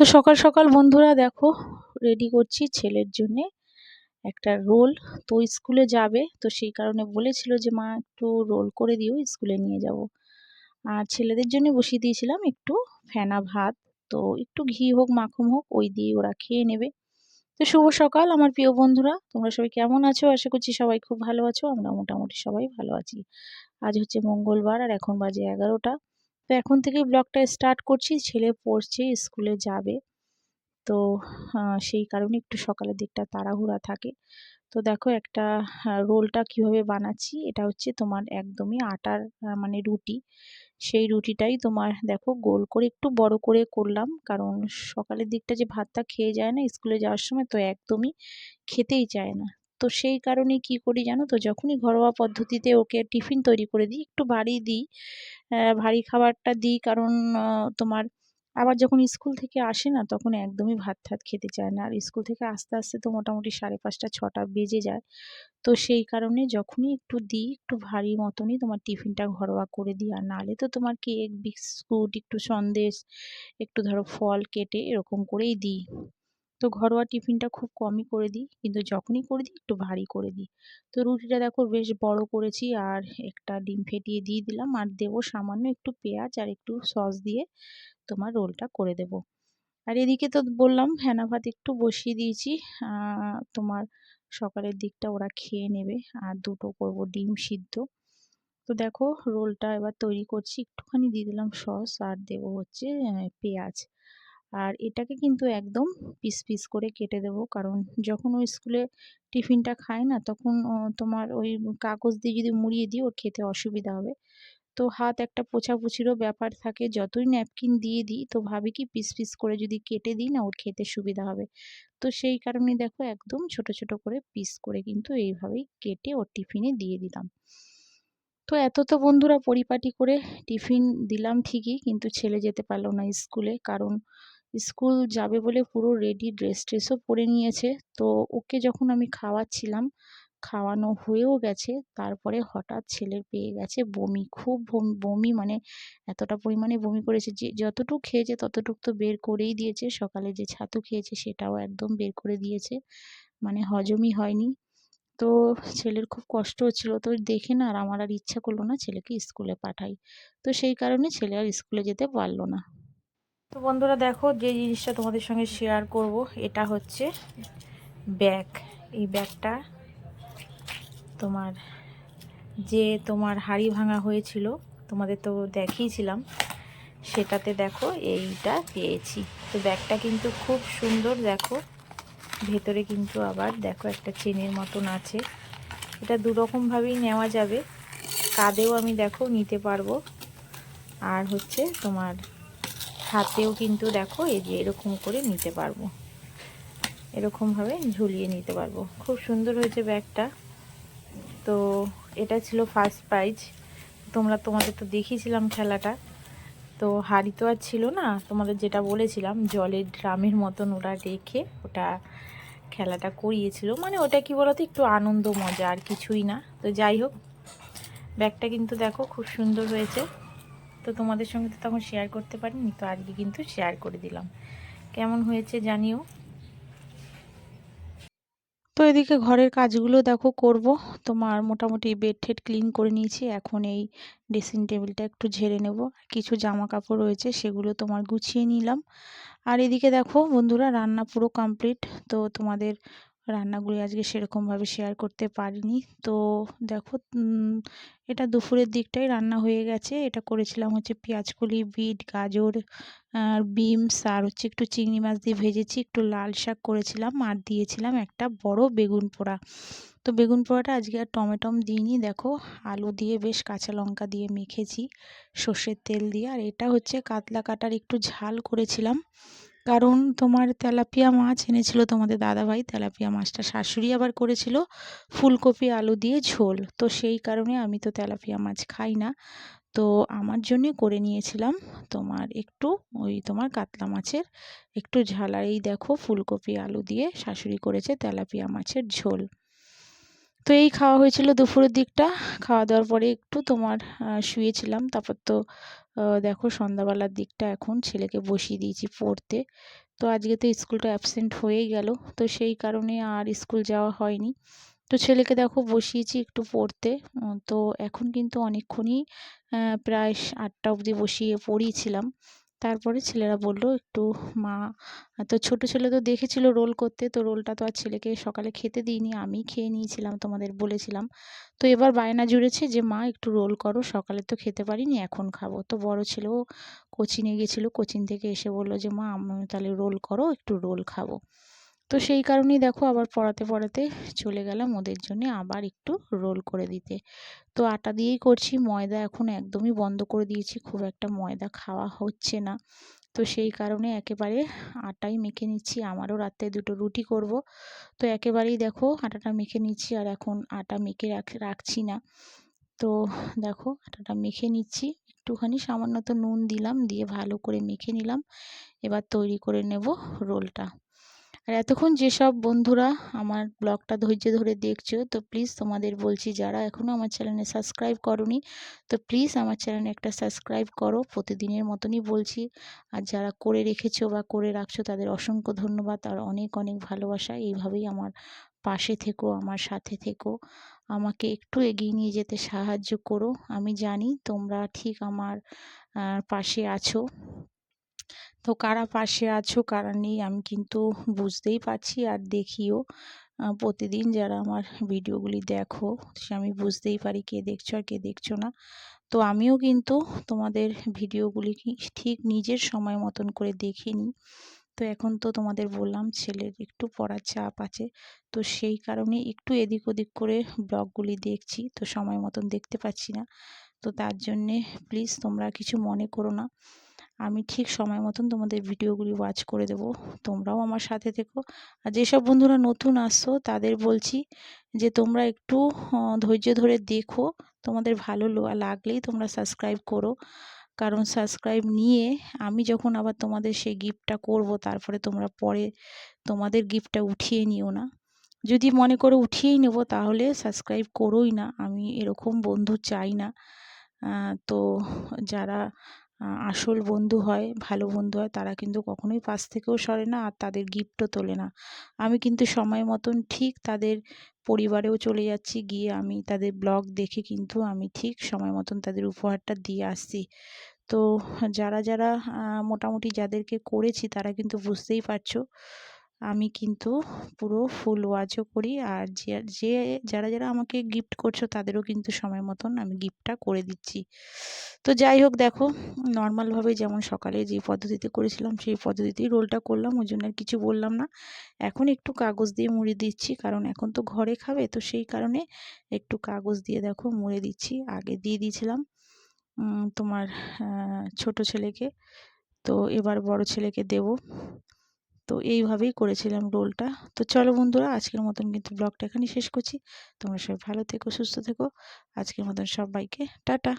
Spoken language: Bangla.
তো সকাল সকাল বন্ধুরা দেখো রেডি করছি ছেলের জন্যে একটা রোল তো স্কুলে যাবে, তো সেই কারণে বলেছিল যে, মা, একটু রোল করে দিও, স্কুলে নিয়ে যাব। আর ছেলেদের জন্য বসিয়ে দিয়েছিলাম একটু ফেনা ভাত। তো একটু ঘি হোক মাখন হোক, ওই দিয়ে ওরা খেয়ে নেবে। তো শুভ সকাল আমার প্রিয় বন্ধুরা, তোমরা সবাই কেমন আছো? আশা করছি সবাই খুব ভালো আছো, আমরা মোটামুটি সবাই ভালো আছি। আজ হচ্ছে মঙ্গলবার আর এখন বাজে এগারোটা। তো এখন থেকে ব্লগটা স্টার্ট করছি। ছেলে পড়ছে স্কুলে যাবে। তো সেই কারণে একটু সকালের দিকটা তাড়াহুড়া থাকে। তো দেখো একটা রোলটা কীভাবে বানাচ্ছি, এটা হচ্ছে তোমার একদমই আটার মানে রুটি। সেই রুটিটাই তোমার দেখো গোল করে একটু বড় করে করলাম। কারণ সকালের দিকটা যে ভাতটা খেয়ে যায় না স্কুলে যাওয়ার সময় তো একদমই খেতেই চায় না। তো সেই কারণে কি করি জানো তো? যখনই ঘরোয়া পদ্ধতিতে ওকে টিফিন তৈরি করে দিই, একটু ভারী দিই ভারী খাবারটা দিই কারণ তোমার আবার যখন স্কুল থেকে আসে না তখন একদমই ভাত ঠাত খেতে চায় না। আর স্কুল থেকে আস্তে আস্তে তো মোটামুটি সাড়ে পাঁচটা, ছটা বেজে যায়। তো সেই কারণে যখনই একটু দিই, একটু ভারী মতনই তোমার টিফিনটা ঘরোয়া করে দিই। আর নাহলে তো তোমার কেক, বিস্কুট, একটু সন্দেশ, একটু ধরো ফল কেটে এরকম করেই দিই। তো ঘরোয়া টিফিনটা খুব কমই করে দিই। কিন্তু যখনই করে দিই, একটু ভারী করে দিই। তো রুটিটা দেখো বেশ বড় করেছি আর একটা ডিম ফেটিয়ে দিয়ে দিলাম আর দেবো সামান্য একটু পেঁয়াজ আর একটু সস দিয়ে তোমার রোলটা করে দেব। আর এদিকে তো বললাম হেনা ভাত একটু বসিয়ে দিয়েছি। তোমার সকালের দিকটা ওরা খেয়ে নেবে আর দুটো করব ডিম সিদ্ধ। তো দেখো রোলটা এবার তৈরি করছি, একটুখানি দিয়ে দিলাম সস আর দেবো হচ্ছে পেঁয়াজ। আর এটাকে কিন্তু একদম পিস পিস করে কেটে দেব। কারণ যখন ওই স্কুলে টিফিনটা খায় না, তখন তোমার ওই কাগজ দিয়ে যদি মুড়িয়ে দিই, ওর খেতে অসুবিধা হবে। তো হাত একটা পোছাপুছিরও ব্যাপার থাকে। যতই ন্যাপকিন দিয়ে দিই, তো ভাবি কি পিস পিস করে যদি কেটে দিই না, ওর খেতে সুবিধা হবে। তো সেই কারণে দেখো একদম ছোট ছোট করে পিস করে কিন্তু এইভাবেই কেটে ওর টিফিনে দিয়ে দিলাম। তো এত তো বন্ধুরা পরিপাটি করে টিফিন দিলাম ঠিকই, কিন্তু ছেলে যেতে পারল না স্কুলে। কারণ স্কুল যাবে বলে পুরো রেডি ড্রেস ট্রেসও পরে নিয়েছে। তো ওকে যখন আমি খাওয়াচ্ছিলাম, খাওয়ানো হয়েও গেছে। তারপরে হঠাৎ ছেলের পেয়ে গেছে বমি, খুব বমি মানে এতটা পরিমাণে বমি করেছে যে যতটুকু খেয়েছে ততটুকু তো বের করেই দিয়েছে। সকালে যে ছাতু খেয়েছে সেটাও একদম বের করে দিয়েছে মানে হজমই হয়নি। তো ছেলের খুব কষ্ট হচ্ছিল। তো দেখে না আর আমার আর ইচ্ছা করল না ছেলেকে স্কুলে পাঠাই। তো সেই কারণে ছেলে আর স্কুলে যেতে পারল না। তো বন্ধুরা দেখো যে জিনিসটা তোমাদের সঙ্গে শেয়ার করব, এটা হচ্ছে ব্যাগ। এই ব্যাগটা তোমার যে তোমার হাড়ি ভাঙা হয়েছিল, তোমাদের তো দেখিয়েছিলাম, সেটাতে দেখো এইটা পেয়েছি। তো ব্যাগটা কিন্তু খুব সুন্দর, দেখো। ভেতরে কিন্তু আবার দেখো একটা চেনের মতন আছে। এটা দুরকমভাবেই নেওয়া যাবে। কাঁধেও আমি দেখো নিতে পারব। আর হচ্ছে তোমার হাতেও কিন্তু দেখো এই যে এরকম করে নিতে পারব। এরকমভাবে ঝুলিয়ে নিতে পারব। খুব সুন্দর হয়েছে ব্যাগটা। তো এটা ছিল ফার্স্ট প্রাইজ তোমরা তোমাদের তো দেখিয়েছিলাম খেলাটা। তো হাড়ি তো আর ছিল না। তোমাদের যেটা বলেছিলাম, জলের ড্রামের মতন ওরা রেখে ওটা খেলাটা করিয়েছিল। মানে ওটা কি বলতো, একটু আনন্দ, মজা আর কিছুই না। তো যাই হোক, ব্যাগটা কিন্তু দেখো খুব সুন্দর হয়েছে। তো তোমাদের সঙ্গে তো তখন শেয়ার করতে পারিনি, তো আজকে কিন্তু শেয়ার করে দিলাম। কেমন হয়েছে জানিও? তো এদিকে ঘরের কাজগুলো দেখো করব। তোমার মোটামুটি বেড ঠেড ক্লিন করে নিয়েছি, এখন এই ড্রেসিং টেবিলটা একটু ঝেড়ে নেব। কিছু জামা কাপড় রয়েছে, সেগুলো তোমার গুছিয়ে নিলাম। আর এদিকে দেখো বন্ধুরা, রান্না পুরো কমপ্লিট তো তোমাদের রান্নাগুলি আজকে সেরকমভাবে শেয়ার করতে পারিনি। তো দেখো এটা দুপুরের দিকটাই রান্না হয়ে গেছে। এটা করেছিলাম হচ্ছে পেঁয়াজকলি, বিট, গাজর, আর বিমস, আর হচ্ছে একটু চিংড়ি মাছ দিয়ে ভেজেছি, একটু লাল শাক করেছিলাম, আর দিয়েছিলাম একটা বড় বেগুন পোড়া। তো বেগুন পোড়াটা আজকে আর টমেটম দিইনি, দেখো, আলু দিয়ে বেশ কাঁচা লঙ্কা দিয়ে মেখেছি, সর্ষের তেল দিয়ে। আর এটা হচ্ছে কাতলা কাটার একটু ঝাল করেছিলাম। কারণ তোমার তেলাপিয়া মাছ এনেছিল তোমাদের দাদাভাই। তেলাপিয়া মাছটা শাশুড়ি আবার করেছিল ফুলকপি, আলু দিয়ে ঝোল। তো সেই কারণে আমি তো তেলাপিয়া মাছ খাই না। তো আমার জন্য করে নিয়েছিলাম তোমার একটু ওই তোমার কাতলা মাছের একটু ঝাল। আর এই দেখো ফুলকপি, আলু দিয়ে শাশুড়ি করেছে তেলাপিয়া মাছের ঝোল। তো এই খাওয়া হয়েছিল দুপুরের দিকটা। খাওয়া দাওয়ার পরে একটু তোমার শুয়েছিলাম। তারপর তো দেখো সন্ধ্যাবেলার দিকটা এখন ছেলেকে বসিয়ে দিয়েছি পড়তে। তো আজকে তো স্কুলটা অ্যাবসেন্ট হয়েই গেল। তো সেই কারণে আর স্কুল যাওয়া হয়নি। তো ছেলেকে দেখো বসিয়েছি একটু পড়তে। তো এখন কিন্তু অনেকক্ষণই প্রায় আটটা অবধি বসিয়ে পড়িয়েছিলাম। তারপরে ছেলেরা বলল, একটু মা, তো ছোট ছেলে তো দেখেছিল রোল করতে, তো রোলটা তো আর ছেলেকে সকালে খেতে দিইনি, আমি খেয়ে নিয়েছিলাম তোমাদের বলেছিলাম। তো এবার বায়না জুড়েছে যে, মা, একটু রোল করো, সকালে তো খেতে পারিনি, এখন খাব। তো বড় ছেলেও কোচিনে গেছিল, কোচিন থেকে এসে বলল যে, মা আমি তাহলে রোল করো, একটু রোল খাব। তো সেই কারণেই দেখো আবার পড়াতে পড়াতে চলে গেলাম ওদের জন্য আবার একটু রোল করে দিতে। তো আটা দিয়েই করছি, ময়দা এখন একদমই বন্ধ করে দিয়েছি, খুব একটা ময়দা খাওয়া হচ্ছে না। তো সেই কারণে একেবারে আটাই মেখে নিচ্ছি, আমারও রাতে দুটো রুটি করব। তো একেবারেই দেখো আটাটা মেখে নিচ্ছি আর এখন আটা মেখে রাখছি না। তো দেখো আটাটা মেখে নিচ্ছি, একটুখানি সামান্য তো নুন দিলাম, দিয়ে ভালো করে মেখে নিলাম। এবার তৈরি করে নেব রোলটা। আর এতক্ষণ যেসব বন্ধুরা আমার ব্লগটা ধৈর্য ধরে দেখছ, তো প্লিজ তোমাদের বলছি যারা এখনও আমার চ্যানেলে সাবস্ক্রাইব করনি, তো প্লিজ আমার চ্যানেলে একটা সাবস্ক্রাইব করো। প্রতিদিনের মতনই বলছি। আর যারা করে রেখেছো বা করে রাখছো, তাদের অসংখ্য ধন্যবাদ। আর অনেক অনেক ভালোবাসা। এইভাবেই আমার পাশে থেকো, আমার সাথে থেকো। আমাকে একটু এগিয়ে নিয়ে যেতে সাহায্য করো। আমি জানি তোমরা ঠিক আমার পাশে আছো। তো কারা পাশে আছো, কারা নেই, আমি কিন্তু বুঝতেই পারছি। আর দেখিও প্রতিদিন যারা আমার ভিডিওগুলি দেখো, সে আমি বুঝতেই পারি কে দেখছ আর কে দেখছ না। তো আমিও কিন্তু তোমাদের ভিডিওগুলি ঠিক নিজের সময় মতন করে দেখিনি তো এখন তো তোমাদের বললাম ছেলের একটু পড়ার চাপ আছে, তো সেই কারণে একটু এদিক ওদিক করে ব্লগগুলি দেখছি, তো সময় মতন দেখতে পাচ্ছি না। তো তার জন্যে প্লিজ তোমরা কিছু মনে করো না। আমি ঠিক সময় মতন তোমাদের ভিডিওগুলি ওয়াচ করে দেব। তোমরাও আমার সাথে থেকো। আর যেসব বন্ধুরা নতুন আসছো, তাদের বলছি যে তোমরা একটু ধৈর্য ধরে দেখো। তোমাদের ভালো লাগলেই তোমরা সাবস্ক্রাইব করো। কারণ সাবস্ক্রাইব নিয়ে আমি যখন আবার তোমাদের সেই গিফটটা করব, তারপরে তোমরা পরে তোমাদের গিফটটা উঠিয়ে নিও না। যদি মনে করো উঠিয়েই নেব, তাহলে সাবস্ক্রাইব করোই না। আমি এরকম বন্ধু চাই না। তো যারা আসল বন্ধু হয়, ভালো বন্ধু হয়, তারা কিন্তু কখনোই পাশ থেকেও সরে না আর তাদের গিফটও তোলে না। আমি কিন্তু সময় মতন ঠিক তাদের পরিবারেও চলে যাচ্ছি, গিয়ে আমি তাদের ব্লগ দেখে কিন্তু আমি ঠিক সময় মতন তাদের উপহারটা দিয়ে আসছি। তো যারা যারা মোটামুটি যাদেরকে করেছি তারা কিন্তু বুঝতেই পারছ। আমি কিন্তু পুরো ফুল ওয়াচও করি। আর যে যে, যারা যারা আমাকে গিফট করছ তাদেরও কিন্তু সময় মতন আমি গিফটটা করে দিচ্ছি। তো যাই হোক দেখো নর্মালভাবে যেমন সকালে যে পদ্ধতিতে করেছিলাম সেই পদ্ধতিতেই রোলটা করলাম, ওই জন্য আর কিছু বললাম না। এখন একটু কাগজ দিয়ে মুড়ে দিচ্ছি, কারণ এখন তো ঘরে খাবে, তো সেই কারণে একটু কাগজ দিয়ে দেখো মুড়ে দিচ্ছি। আগে দিয়ে দিয়েছিলাম তোমার ছোট ছেলেকে, তো এবার বড় ছেলেকে দেব। তো এইভাবেই করেছিলাম রোলটা। তো চলো বন্ধুরা, আজকের মতন কিন্তু ব্লগটা এখানেই শেষ করছি। তোমরা সবাই ভালো থেকো, সুস্থ থেকো। আজকের মতন সবাইকে টাটা।